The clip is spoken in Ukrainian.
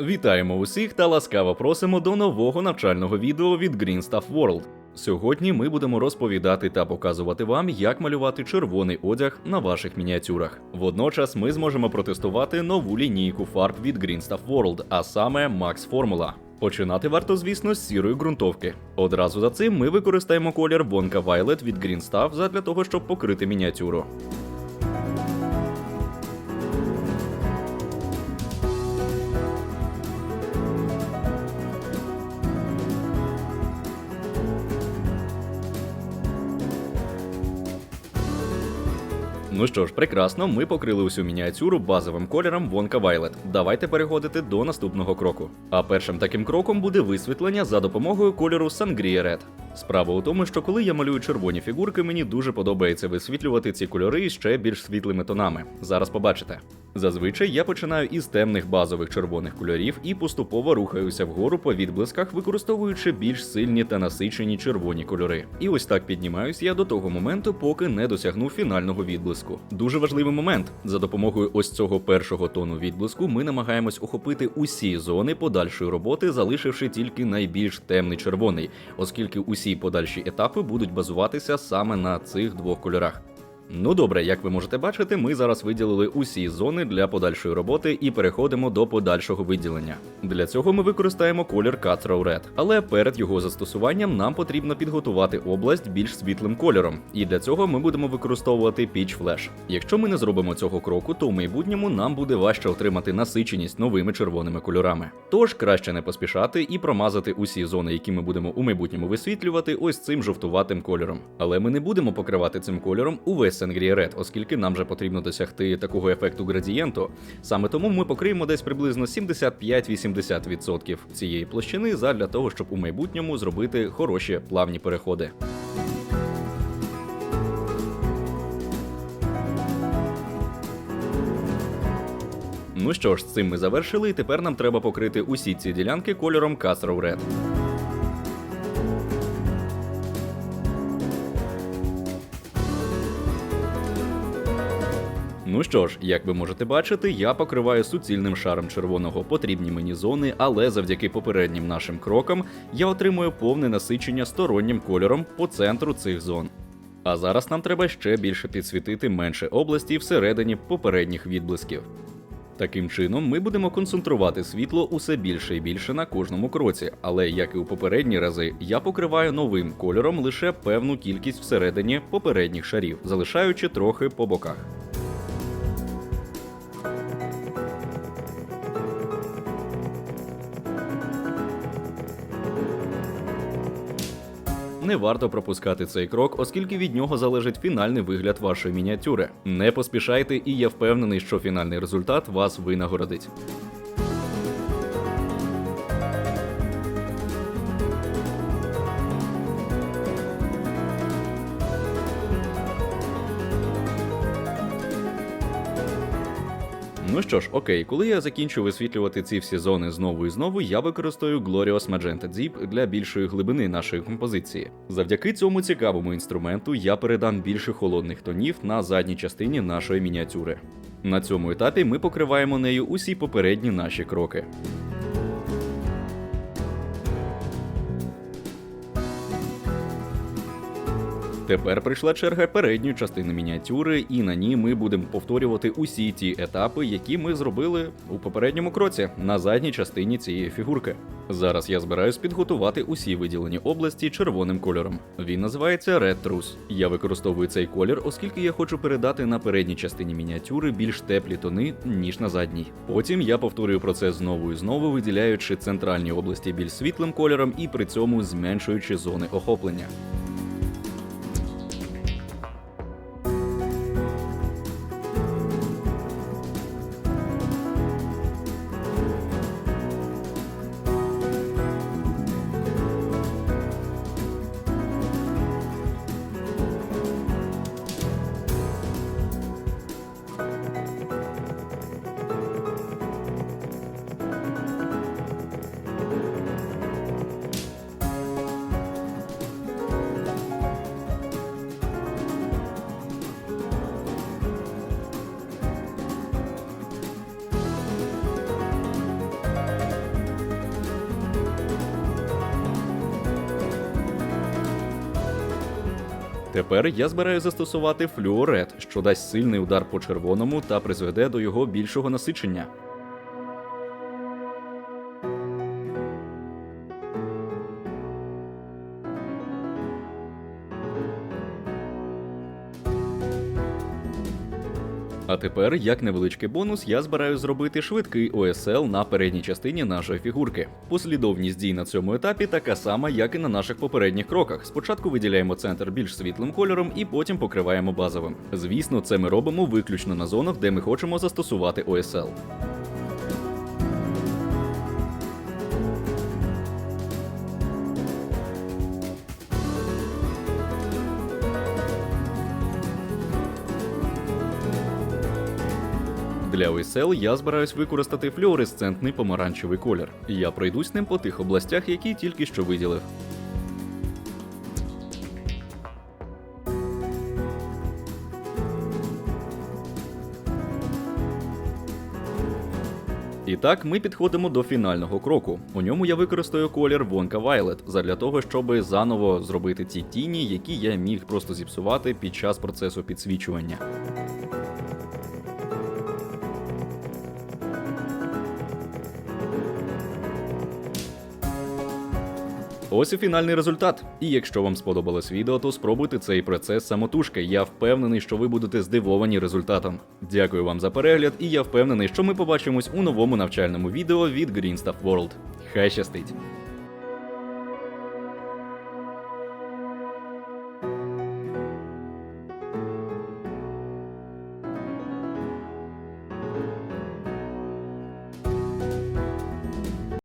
Вітаємо усіх та ласкаво просимо до нового навчального відео від Green Stuff World. Сьогодні ми будемо розповідати та показувати вам, як малювати червоний одяг на ваших мініатюрах. Водночас ми зможемо протестувати нову лінійку фарб від Green Stuff World, а саме Max Formula. Починати варто, звісно, з сірої ґрунтовки. Одразу за цим ми використаємо колір Wonka Violet від Green Stuff задля того, щоб покрити мініатюру. Ну що ж, прекрасно, ми покрили усю мініатюру базовим кольором Wonka Violet. Давайте переходити до наступного кроку. А першим таким кроком буде висвітлення за допомогою кольору Sangria Red. Справа у тому, що коли я малюю червоні фігурки, мені дуже подобається висвітлювати ці кольори ще більш світлими тонами. Зараз побачите. Зазвичай я починаю із темних базових червоних кольорів і поступово рухаюся вгору по відблисках, використовуючи більш сильні та насичені червоні кольори. І ось так піднімаюсь я до того моменту, поки не досягну фінального відблиску. Дуже важливий момент. За допомогою ось цього першого тону відблиску ми намагаємось охопити усі зони подальшої роботи, залишивши тільки найбільш темний червоний, оскільки усі подальші етапи будуть базуватися саме на цих двох кольорах. Ну добре, як ви можете бачити, ми зараз виділили усі зони для подальшої роботи і переходимо до подальшого виділення. Для цього ми використаємо колір Cutthroat Red, але перед його застосуванням нам потрібно підготувати область більш світлим кольором, і для цього ми будемо використовувати Peach Flash. Якщо ми не зробимо цього кроку, то в майбутньому нам буде важче отримати насиченість новими червоними кольорами. Тож краще не поспішати і промазати усі зони, які ми будемо у майбутньому висвітлювати, ось цим жовтуватим кольором. Але ми не будемо покривати цим кольором увесь Sangria Red, оскільки нам же потрібно досягти такого ефекту градієнту. Саме тому ми покриємо десь приблизно 75-80% цієї площини задля того, щоб у майбутньому зробити хороші плавні переходи. Ну що ж, з цим ми завершили, і тепер нам треба покрити усі ці ділянки кольором Castro Red. Ну що ж, як ви можете бачити, я покриваю суцільним шаром червоного потрібні мені зони, але завдяки попереднім нашим крокам я отримую повне насичення стороннім кольором по центру цих зон. А зараз нам треба ще більше підсвітити менше області всередині попередніх відблисків. Таким чином, ми будемо концентрувати світло усе більше і більше на кожному кроці, але як і у попередні рази, я покриваю новим кольором лише певну кількість всередині попередніх шарів, залишаючи трохи по боках. Не варто пропускати цей крок, оскільки від нього залежить фінальний вигляд вашої мініатюри. Не поспішайте, і я впевнений, що фінальний результат вас винагородить. Ну що ж, окей, коли я закінчу висвітлювати ці всі зони знову і знову, я використаю Glorious Magenta Deep для більшої глибини нашої композиції. Завдяки цьому цікавому інструменту я передам більше холодних тонів на задній частині нашої мініатюри. На цьому етапі ми покриваємо нею усі попередні наші кроки. Тепер прийшла черга передньої частини мініатюри, і на ній ми будемо повторювати усі ті етапи, які ми зробили у попередньому кроці на задній частині цієї фігурки. Зараз я збираюсь підготувати усі виділені області червоним кольором. Він називається Red Truth. Я використовую цей колір, оскільки я хочу передати на передній частині мініатюри більш теплі тони, ніж на задній. Потім я повторюю процес знову і знову, виділяючи центральні області більш світлим кольором і при цьому зменшуючи зони охоплення. Тепер я збираю застосувати флюорет, що дасть сильний удар по червоному та призведе до його більшого насичення. А тепер, як невеличкий бонус, я збираю зробити швидкий ОСЛ на передній частині нашої фігурки. Послідовність дій на цьому етапі така сама, як і на наших попередніх кроках. Спочатку виділяємо центр більш світлим кольором і потім покриваємо базовим. Звісно, це ми робимо виключно на зонах, де ми хочемо застосувати ОСЛ. Для OSL я збираюсь використати флюоресцентний помаранчевий колір. Я пройдусь ним по тих областях, які тільки що виділив. І так, ми підходимо до фінального кроку. У ньому я використаю колір Wonka Violet задля того, щоб заново зробити ті тіні, які я міг просто зіпсувати під час процесу підсвічування. Ось і фінальний результат. І якщо вам сподобалось відео, то спробуйте цей процес самотужки. Я впевнений, що ви будете здивовані результатом. Дякую вам за перегляд, і я впевнений, що ми побачимось у новому навчальному відео від Green Stuff World. Хай щастить!